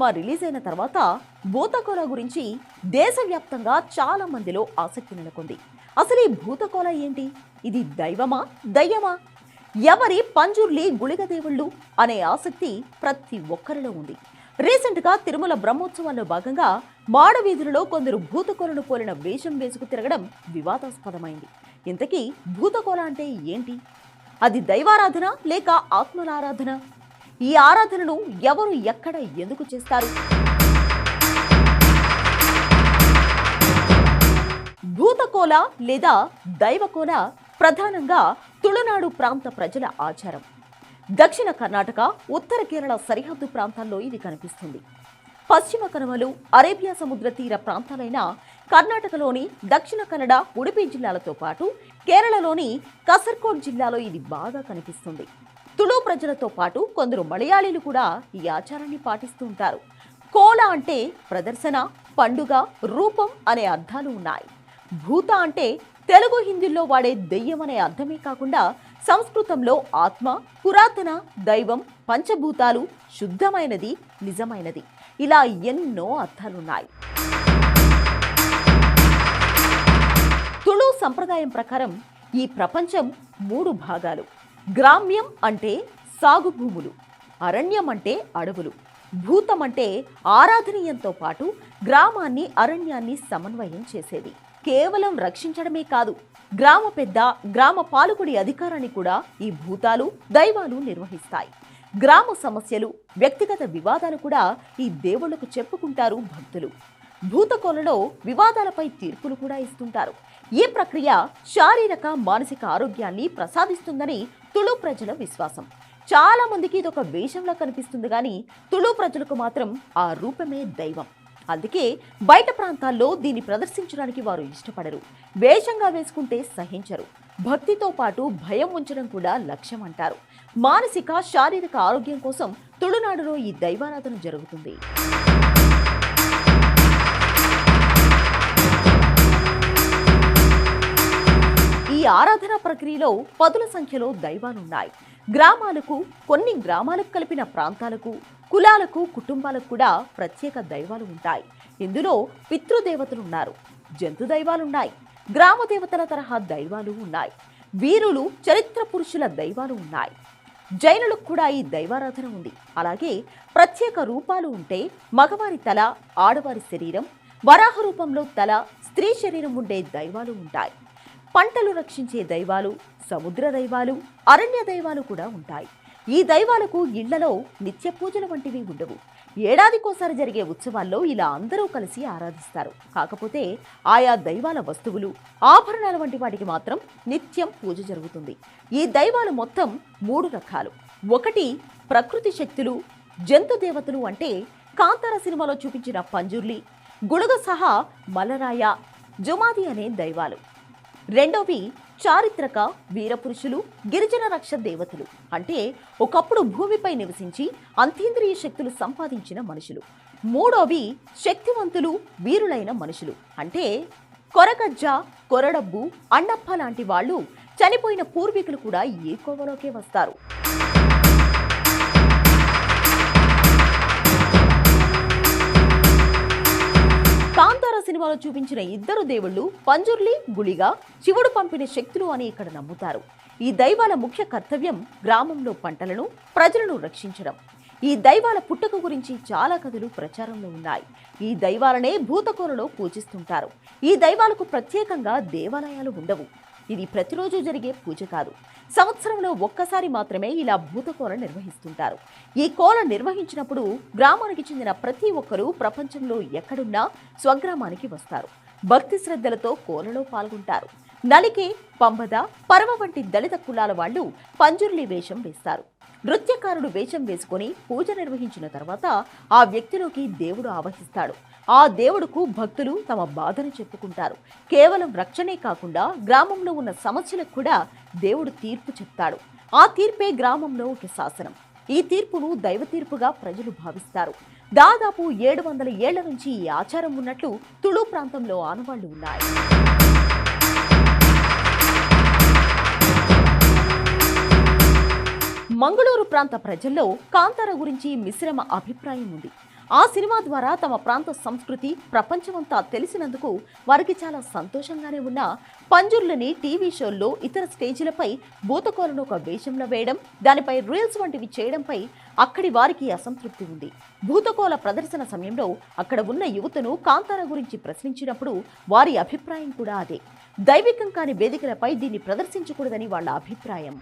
Cinema release అయిన తర్వాత భూతకోల గురించి దేశవ్యాప్తంగా చాలా మందిలో ఆసక్తి నెలకొంది. అసలు ఈ భూతకోల ఏంటి? ఇది దైవమా? దయ్యమా? ఎవరి పంజుర్లి గుళిగ దేవుళ్ళు అనే ఆసక్తి ప్రతి ఒక్కరిలో ఉంది. రీసెంట్గా తిరుమల బ్రహ్మోత్సవాల్లో భాగంగా మాడవీధులలో కొందరు భూతకోలను పోలిన వేషం వేసుకు తిరగడం వివాదాస్పదమైంది. ఇంతకీ భూతకోల అంటే ఏంటి? అది దైవారాధన లేక ఆత్మలారాధన? ఈ ఆరాధనను ఎవరు ఎక్కడ ఎందుకు చేస్తారు? భూతకోల లేదా దైవకోల ప్రధానంగా తుళనాడు ప్రాంత ప్రజల ఆచారం. దక్షిణ కర్ణాటక ఉత్తర కేరళ సరిహద్దు ప్రాంతాల్లో ఇది కనిపిస్తుంది. పశ్చిమ కనుమలు అరేబియా సముద్ర తీర ప్రాంతాలైన కర్ణాటకలోని దక్షిణ కన్నడ ఉడిపి జిల్లాలతో పాటు కేరళలోని కసర్కోట్ జిల్లాలో ఇది బాగా కనిపిస్తుంది. తుళు ప్రజలతో పాటు కొందరు మలయాళీలు కూడా ఈ ఆచారాన్ని పాటిస్తూ ఉంటారు. కోల అంటే ప్రదర్శన పండుగ రూపం అనే అర్థాలు ఉన్నాయి. భూత అంటే తెలుగు హిందీలో వాడే దెయ్యం అనే అర్థమే కాకుండా సంస్కృతంలో ఆత్మ పురాతన దైవం పంచభూతాలు శుద్ధమైనది నిజమైనది. ఇలా ఎన్నో అర్థాలున్నాయి. తుళు సంప్రదాయం ప్రకారం ఈ ప్రపంచం మూడు భాగాలు. గ్రామ్యం అంటే సాగు భూములు అరణ్యం అంటే అడవులు భూతం అంటే ఆరాధనీయంతో పాటు గ్రామాన్ని అరణ్యాన్ని సమన్వయం చేసేది. కేవలం రక్షించడమే కాదు గ్రామ పెద్ద గ్రామ పాలకుడి అధికారాన్ని కూడా ఈ భూతాలు దైవాలు నిర్వహిస్తాయి. గ్రామ సమస్యలు వ్యక్తిగత వివాదాలు కూడా ఈ దేవుళ్ళకు చెప్పుకుంటారు భక్తులు. భూతకోలలో వివాదాలపై తీర్పులు కూడా ఇస్తుంటారు. ఈ ప్రక్రియ శారీరక మానసిక ఆరోగ్యాన్ని ప్రసాదిస్తుందని తుళు ప్రజల విశ్వాసం. చాలా మందికి ఇది ఒక వేషంలా కనిపిస్తుంది కానీ తుళు ప్రజలకు మాత్రం ఆ రూపమే దైవం. అందుకే బయట ప్రాంతాల్లో దీన్ని ప్రదర్శించడానికి వారు ఇష్టపడరు. వేషంగా వేసుకుంటే సహించరు. భక్తితో పాటు భయం ఉంచడం కూడా లక్ష్యం అంటారు మానసిక శారీరక ఆరోగ్యం కోసం తుళునాడులో ఈ దైవారాధన జరుగుతుంది. ఆరాధన ప్రక్రియలో పదుల సంఖ్యలో దైవాలున్నాయి. గ్రామాలకు కొన్ని గ్రామాలకు కలిపిన ప్రాంతాలకు కులాలకు కుటుంబాలకు కూడా ప్రత్యేక దైవాలు ఉంటాయి. ఇందులో పితృదేవతలు ఉన్నారు జంతు దైవాలున్నాయి. గ్రామ దేవతల తరహా దైవాలు ఉన్నాయి. వీరులు చరిత్ర పురుషుల దైవాలు ఉన్నాయి. జైనులకు కూడా ఈ దైవారాధన ఉంది. అలాగే ప్రత్యేక రూపాలు ఉంటే మగవారి తల ఆడవారి శరీరం వరాహ రూపంలో తల స్త్రీ శరీరం ఉండే దైవాలు ఉంటాయి. పంటలు రక్షించే దైవాలు సముద్ర దైవాలు అరణ్య దైవాలు కూడా ఉంటాయి. ఈ దైవాలకు ఇళ్ళలో నిత్య పూజలు వంటివి ఉండవు. ఏడాదికోసారి జరిగే ఉత్సవాల్లో ఇలా అందరూ కలిసి ఆరాధిస్తారు. కాకపోతే ఆయా దైవాల వస్తువులు ఆభరణాల వంటి వాటికి మాత్రం నిత్యం పూజ జరుగుతుంది. ఈ దైవాలు మొత్తం మూడు రకాలు. ఒకటి ప్రకృతి శక్తులు జంతు దేవతలు అంటే కాంతార సినిమాలో చూపించిన పంజుర్లి గుడుగ సహా మలరాయ జుమాది అనే దైవాలు. రెండోవి చారిత్రక వీరపురుషులు గిరిజన రక్ష దేవతలు. అంటే ఒకప్పుడు భూమిపై నివసించి అంతీంద్రియ శక్తులు సంపాదించిన మనుషులు. మూడోవి శక్తివంతులు వీరులైన మనుషులు. అంటే కొరగజ్జ కొరడబ్బు అన్నప్ప లాంటి వాళ్ళు చనిపోయిన పూర్వీకులు కూడా ఏ కోవలోకే వస్తారు. సినిమాలో చూపించిన ఇద్దరు దేవుళ్ళు పంజుర్లి గుళిగా శివుడు పంపిన శక్తులు అని ఇక్కడ నమ్ముతారు. ఈ దైవాల ముఖ్య కర్తవ్యం గ్రామంలో పంటలను ప్రజలను రక్షించడం. ఈ దైవాల పుట్టుక గురించి చాలా కథలు ప్రచారంలో ఉన్నాయి. ఈ దైవాలనే భూతకోరలో పూజిస్తుంటారు. ఈ దైవాలకు ప్రత్యేకంగా దేవాలయాలు ఉండవు. ఇది ప్రతిరోజు జరిగే పూజ కాదు. సంవత్సరంలో ఒక్కసారి మాత్రమే ఇలా భూతకోల నిర్వహిస్తుంటారు. ఈ కోల నిర్వహించినప్పుడు గ్రామానికి చెందిన ప్రతి ఒక్కరూ ప్రపంచంలో ఎక్కడున్నా స్వగ్రామానికి వస్తారు. భక్తి శ్రద్ధలతో కోలలో పాల్గొంటారు. నలికి పంబద పరమ వంటి దళిత కులాల వాళ్ళు పంజుర్లి వేషం వేస్తారు. నృత్యకారుడు వేషం వేసుకొని పూజ నిర్వహించిన తర్వాత ఆ వ్యక్తిలోకి దేవుడు ఆవహిస్తాడు. ఆ దేవుడుకు భక్తులు తమ బాధను చెప్పుకుంటారు. కేవలం రక్షణే కాకుండా గ్రామంలో ఉన్న సమస్యలకు కూడా దేవుడు తీర్పు చెప్తాడు. ఆ తీర్పే గ్రామంలో ఒక శాసనం. ఈ తీర్పును దైవ తీర్పుగా ప్రజలు భావిస్తారు. దాదాపు ఏడు వందల ఏళ్ళ నుంచి ఈ ఆచారం ఉన్నట్లు తుళు ప్రాంతంలో ఆనవాళ్ళు ఉన్నాయి. మంగళూరు ప్రాంత ప్రజల్లో కాంతార గురించి మిశ్రమ అభిప్రాయం ఉంది. ఆ సినిమా ద్వారా తమ ప్రాంత సంస్కృతి ప్రపంచమంతా తెలిసినందుకు వారికి చాలా సంతోషంగానే ఉన్న పంజుర్లని టీవీ షోల్లో ఇతర స్టేజీలపై భూతకోలను ఒక వేషంలో వేయడం దానిపై రీల్స్ వంటివి చేయడంపై అక్కడి వారికి అసంతృప్తి ఉంది. భూతకోల ప్రదర్శన సమయంలో అక్కడ ఉన్న యువతను కాంతార గురించి ప్రశ్నించినప్పుడు వారి అభిప్రాయం కూడా అదే. దైవికం కాని వేదికలపై దీన్ని ప్రదర్శించకూడదని వాళ్ళ అభిప్రాయం.